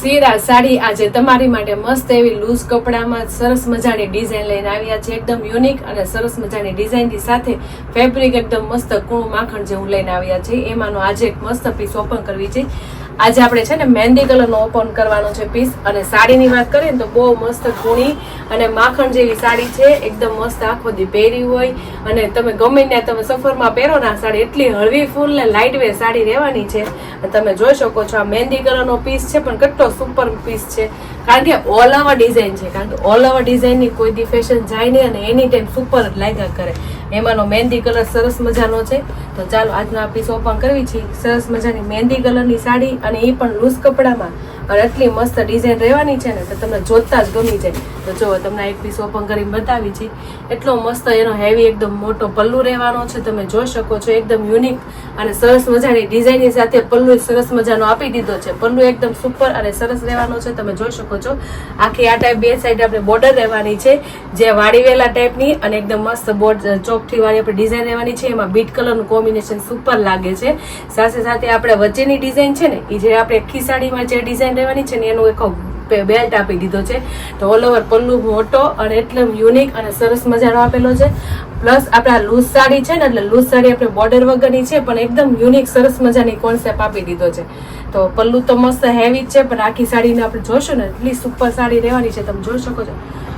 સીરા સાડી આજે તમારી માટે મસ્ત એવી લૂઝ કપડામાં સરસ મજાની ડિઝાઇન લઈને આવ્યા છે. એકદમ યુનિક અને સરસ મજાની ડિઝાઇનની સાથે ફેબ્રિક એકદમ મસ્ત કૂણું માખણ જેવું લઈને આવ્યા છે. એમાંનો આજે એક મસ્ત પીસ ઓપન કરવી છે. આજે આપણે છે ને મહેંદી કલરનો ઓપન કરવાનો છે પીસ અને સાડીની વાત કરીએ ને તો બહુ મસ્ત કૂણી અને માખણ જેવી સાડી છે. એકદમ મસ્ત આખો દી પહેરી હોય અને તમે ગમે ત્યાં તમે સફરમાં પહેરો ને આ સાડી એટલી હળવી ફૂલ ને લાઇટ વેર સાડી રહેવાની છે. અને તમે જોઈ શકો છો આ મહેંદી કલરનો પીસ છે, પણ કેટલો સુપર પીસ છે. કારણ કે ઓલ ઓવર ડિઝાઇન છે. કારણ કે ઓલ ઓવર ડિઝાઇનની કોઈ દી ફેશન જાય નહીં અને એની ટાઈમ સુપર જ લાગ્યા કરે. એમાંનો મહેંદી કલર સરસ મજાનો છે. તો ચાલો આજનો આ પીસ ઓપન કરવી છે. સરસ મજાની મહેંદી કલરની સાડી અને એ પણ લૂઝ કપડામાં. અને એટલી મસ્ત ડિઝાઇન રહેવાની છે ને, તો તમને જોતા જ ગમી જાય. તો જો, તમને એક પીસ ઓપન કરીને બતાવી છે. એટલો મસ્ત એનો હેવી એકદમ મોટો પલ્લુ રહેવાનો છે. તમે જોઈ શકો છો, એકદમ યુનિક અને સરસ મજાની ડિઝાઇનની સાથે પલ્લુ સરસ મજાનો આપી દીધો છે. પલ્લુ એકદમ સુપર અને સરસ રહેવાનો છે. તમે જોઈ શકો છો, આખી આ ટાઈપ બે સાઈડ આપણે બોર્ડર રહેવાની છે. જે વાળીવેલા ટાઈપની અને એકદમ મસ્ત બોર્ડ ચોકઠી વાળી આપણે ડિઝાઇન રહેવાની છે. એમાં બીટ કલરનું કોમ્બિનેશન સુપર લાગે છે. સાથે સાથે આપણે વચ્ચેની ડિઝાઇન છે ને એ જે આપણે ખીસાડીમાં જે ડિઝાઇન રહેવાની છે ને એનું એક બેલ્ટ આપી દીધો છે. તો ઓલ ઓવર પલ્લુ મોટો અને એટલે યુનિક અને સરસ મજાનો આપેલો છે. પ્લસ આપણા લૂઝ સાડી છે ને, એટલે લૂઝ સાડી આપણે બોર્ડર વગરની છે, પણ એકદમ યુનિક સરસ મજાની કોન્સેપ્ટ આપી દીધો છે. તો પલ્લુ તો મસ્ત હેવી જ છે, પણ આખી સાડીને આપણે જોશું ને, એટલી સુપર સાડી રહેવાની છે, તમે જોઈ શકો છો.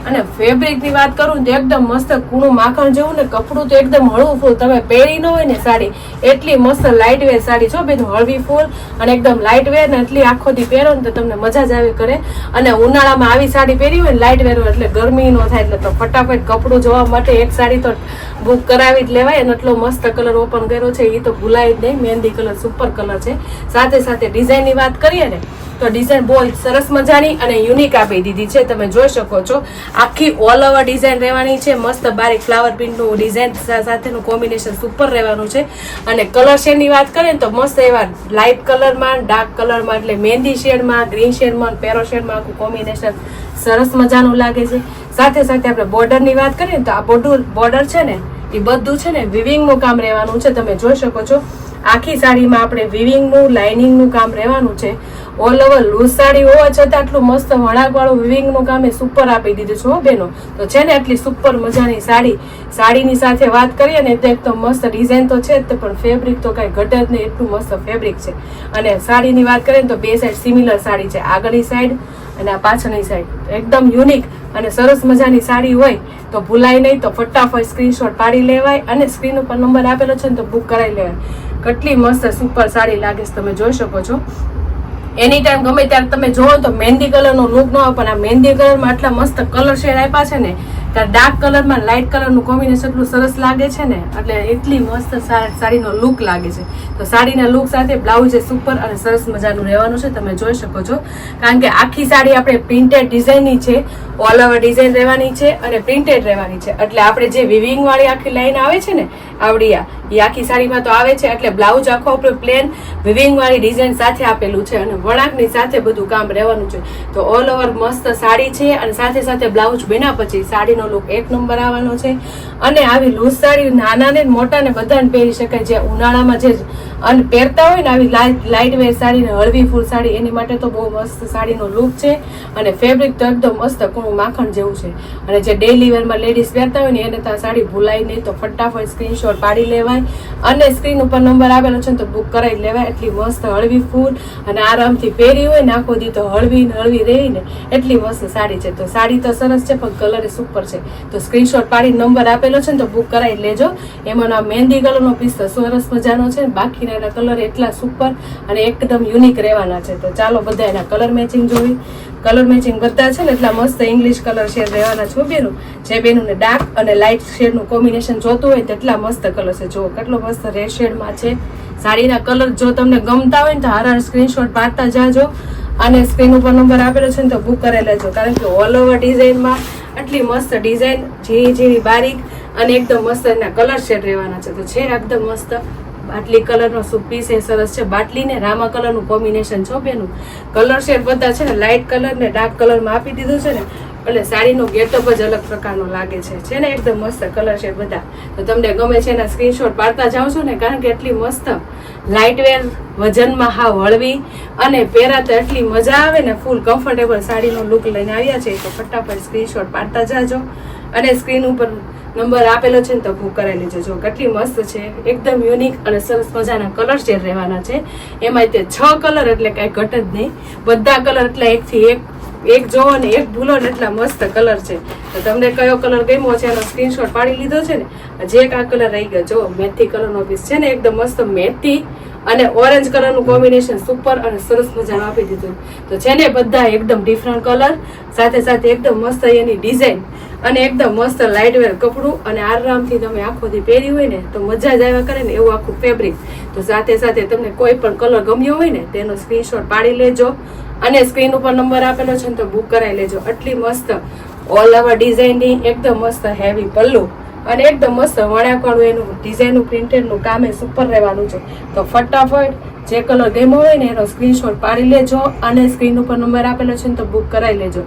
અને ફેબ્રિકની વાત કરું તો એકદમ મસ્ત કૂણું માખણ જેવું ને કપડું તો એકદમ હળવું ફૂલ. તમે પહેરી ન હોય ને સાડી, એટલી મસ્ત લાઇટ વેર સાડી છો બેન, હળવી ફૂલ અને એકદમ લાઇટ વેર ને એટલી આખોથી પહેરો ને તો તમને મજા જ આવી કરે. અને ઉનાળામાં આવી સાડી પહેરી હોય ને લાઇટ વેર એટલે ગરમી ન થાય, એટલે તો ફટાફટ કપડું જોવા માટે એક સાડી તો બુક કરાવી જ લેવાય. અને એટલો મસ્ત કલર ઓપન કર્યો છે એ તો ભૂલાય જ નહીં. મહેંદી કલર સુપર કલર છે. સાથે સાથે ડિઝાઇનની વાત કરીએ ને, તો ડિઝાઇન બહુ સરસ મજાની અને યુનિક આપી દીધી છે. તમે જોઈ શકો છો, આખી ઓલ ઓવર ડિઝાઇન રહેવાની છે. મસ્ત બારીક ફ્લાવર પ્રિન્ટનું ડિઝાઇન સાથેનું કોમ્બિનેશન સુપર રહેવાનું છે. અને કલર શેડની વાત કરીએ ને, તો મસ્ત એવા લાઇટ કલરમાં ડાર્ક કલરમાં એટલે મહેંદી શેડમાં ગ્રીન શેડમાં પેરો શેડમાં આખું કોમ્બિનેશન સરસ મજાનું લાગે છે. સાથે સાથે આપણે બોર્ડરની વાત કરીએ ને, તો આ બોર્ડર બોર્ડર છે ને એ બધું છે ને વિવિંગનું કામ રહેવાનું છે. તમે જોઈ શકો છો, આખી સાડીમાં આપણે વિવિંગનું લાઇનિંગનું કામ રહેવાનું છે. ઓલ ઓવર લૂઝ સાડી હોવા છતાં આટલું મસ્ત વળાકવાળું વિવિંગનું કામ એ સુપર આપી દીધું છે હો બેનો. તો છે ને આટલી સુપર મજાની સાડી. સાડીની સાથે વાત કરીએ ને તો એકદમ મસ્ત ડિઝાઇન તો છે જ, પણ ફેબ્રિક તો કાંઈ ઘટે જ નહીં. એટલું મસ્ત ફેબ્રિક છે. અને સાડીની વાત કરીએ ને તો બે સાઈડ સિમિલર સાડી છે. આગળની સાઈડ અને આ પાછળની સાઈડ એકદમ યુનિક અને સરસ મજાની સાડી હોય તો ભૂલાય નહીં, તો ફટાફટ સ્ક્રીનશોટ પાડી લેવાય અને સ્ક્રીન ઉપર નંબર આપેલો છે ને તો બુક કરાવી લેવાય. કેટલી મસ્ત સુપર સાડી લાગે છે, તમે જોઈ શકો છો. એની ટાઈમ ગમે ત્યારે તમે જોવો તો મહેંદી કલરનો લુક ન હોય, પણ આ મહેંદી કલરમાં આટલા મસ્ત કલર શેડ આપ્યા છે ને, ત્યારે ડાર્ક કલરમાં લાઇટ કલરનું કોમ્બિનેશન એટલું સરસ લાગે છે ને, એટલે એટલી મસ્ત સાડીનો લુક લાગે છે. તો સાડીના લુક સાથે બ્લાઉઝ એ સુપર અને સરસ મજાનું રહેવાનું છે, તમે જોઈ શકો છો. કારણ કે આખી સાડી આપણે પ્રિન્ટેડ ડિઝાઇનની છે ઓલ ઓવર ડિઝાઇન રહેવાની છે અને પ્રિન્ટેડ રહેવાની છે. એટલે આપણે જે વિવિંગ વાળી આખી લાઈન આવે છે ને, આવડિયા, એ આખી સાડીમાં તો આવે છે, એટલે બ્લાઉઝ આખો આપણે પ્લેન વિવિંગ વાળી ડિઝાઇન સાથે આપેલું છે અને વળાંકની સાથે બધું કામ રહેવાનું છે. તો ઓલ ઓવર મસ્ત સાડી છે અને સાથે સાથે બ્લાઉઝ બન્યા પછી સાડીનો લુક એક નંબર આવવાનો છે. અને આવી લૂઝ સાડી નાના ને મોટા ને બધાને પહેરી શકાય. જે ઉનાળામાં જે અન પહેરતા હોય ને આવી લાઇટ વેર સાડી ને હળવી ફૂલ સાડી, એની માટે તો બહુ મસ્ત સાડીનો લુક છે. અને ફેબ્રિક તો એકદમ મસ્ત કૂણું માખણ જેવું છે. અને જે ડેલી વેરમાં લેડીઝ પહેરતા હોય ને એને તો આ સાડી ભૂલાય નહીં, તો ફટાફટ સ્ક્રીનશોટ પાડી લેવાય. અને સ્ક્રીન ઉપર નંબર આવેલો છે ને તો બુક કરાવી લેવાય. એટલી મસ્ત હળવી ફૂલ અને આરામથી પહેરી હોય ને આખો દી તો હળવી ને હળવી રહી ને એટલી મસ્ત સાડી છે. તો સાડી તો સરસ છે, પણ કલર એ સુપર છે. તો સ્ક્રીનશોટ પાડી નંબર આપેલો છે ને તો બુક કરાવી લેજો. એમાં આ મહેંદી કલરનો પીસ તો સરસ મજાનો છે. ને બાકીના એના કલર એટલા સુપર અને એકદમ યુનિક રહેવાના છે. તો ચાલો બધા એના કલર મેચિંગ જોઈ. કલર મેચિંગ બધા છે ને એટલા મસ્ત ઇંગ્લિશ કલર શેડ રહેવાના છો બેનું. જે બેનું ડાર્ક અને લાઇટ શેડનું કોમ્બિનેશન જોતું હોય તેટલા મસ્ત કલર છે. જુઓ, કેટલો મસ્ત રેડ શેડમાં છે. સાડીના કલર જો તમને ગમતા હોય ને તો હારા સ્ક્રીનશોટ પાડતા જાજો. અને સ્ક્રીન ઉપર નંબર આપેલો છે ને તો બુક કરી લેજો. કારણ કે ઓલ ઓવર ડિઝાઇનમાં આટલી મસ્ત ડિઝાઇન ઝીણી ઝીણી બારીક અને એકદમ મસ્ત એના કલર શેડ રહેવાના છે. તો છે એકદમ મસ્ત. બાટલી કલરનો પીસ એ સરસ છે. બાટલી ને રામા કલરનું કોમ્બિનેશન છો બેનું. કલર શેડ બધા છે ને લાઇટ કલર ને ડાર્ક કલરમાં આપી દીધું છે ને, એટલે સાડીનો ગેટઅપ જ અલગ પ્રકારનો લાગે છે. છે ને એકદમ મસ્ત કલર છે બધા. તો તમને ગમે છે એના સ્ક્રીનશોટ પાડતા જાઓ છો ને, કારણ કે એટલી મસ્ત લાઇટ વેર વજનમાં હા હળવી અને પહેરાતા એટલી મજા આવે ને ફૂલ કમ્ફર્ટેબલ સાડીનો લુક લઈને આવ્યા છે, તો ફટાફટ સ્ક્રીનશોટ પાડતા જાજો. અને સ્ક્રીન ઉપર નંબર આપેલો છે ને તો બુક કરાવી લેજો. જો કેટલી મસ્ત છે, એકદમ યુનિક અને સરસ મજાના કલર શેડ રહેવાના છે. એમાં તે છ કલર એટલે કાંઈ ઘટ જ નહીં. બધા કલર એટલે એકથી એક એક જોવો ને એક ભૂલો ને એટલા મસ્ત કલર છે. તો તમને કયો કલર ગમ્યો છે એનો સ્ક્રીનશોટ પાડી લીધો છે ને? જે આ કલર રહી ગયો, જો મેથી કલરનો પીસ છે ને, એકદમ મસ્ત મેથી અને ઓરેન્જ કલરનું કોમ્બિનેશન સુપર અને સરસ મજાનું આપી દીધું. તો છે ને બધા એકદમ ડિફરન્ટ કલર સાથે સાથે એકદમ મસ્ત એની ડિઝાઇન અને એકદમ મસ્ત લાઇટવેર કપડું અને આરામથી તમે આખોથી પહેરી હોય ને તો મજા જ આવ્યા કરે ને એવું આખું ફેબ્રિક તો સાથે સાથે તમને કોઈ પણ કલર ગમ્યો હોય ને તેનો સ્ક્રીનશોટ પાડી લેજો અને સ્ક્રીન ઉપર નંબર આપેલો છે ને તો બુક કરાવી લેજો. આટલી મસ્ત ઓલ ઓવર ડિઝાઇનની એકદમ મસ્ત હેવી પલ્લુ. અને એકદમ મસ્ત વણ્યાકળું એનું ડિઝાઇનનું પ્રિન્ટેડનું કામ એ સુપર રહેવાનું છે. તો ફટાફટ જે કલર ગેમો હોય ને એનો સ્ક્રીનશોટ પાડી લેજો અને સ્ક્રીન ઉપર નંબર આપેલો છે ને તો બુક કરાવી લેજો.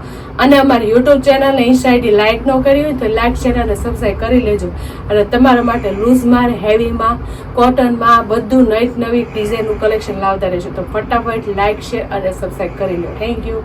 અને અમારી YouTube channel insta ID like ન કરી હોય તો લાઇક શેર અને સબસ્ક્રાઈબ કરી લેજો. અને તમારા માટે લૂઝમાં હેવીમાં કોટનમાં બધું નવી નવી ડિઝાઇનનું કલેક્શન લાવતા રહેજો. તો ફટાફટ લાઇક શેર અને સબસ્ક્રાઈબ કરી લો. Thank you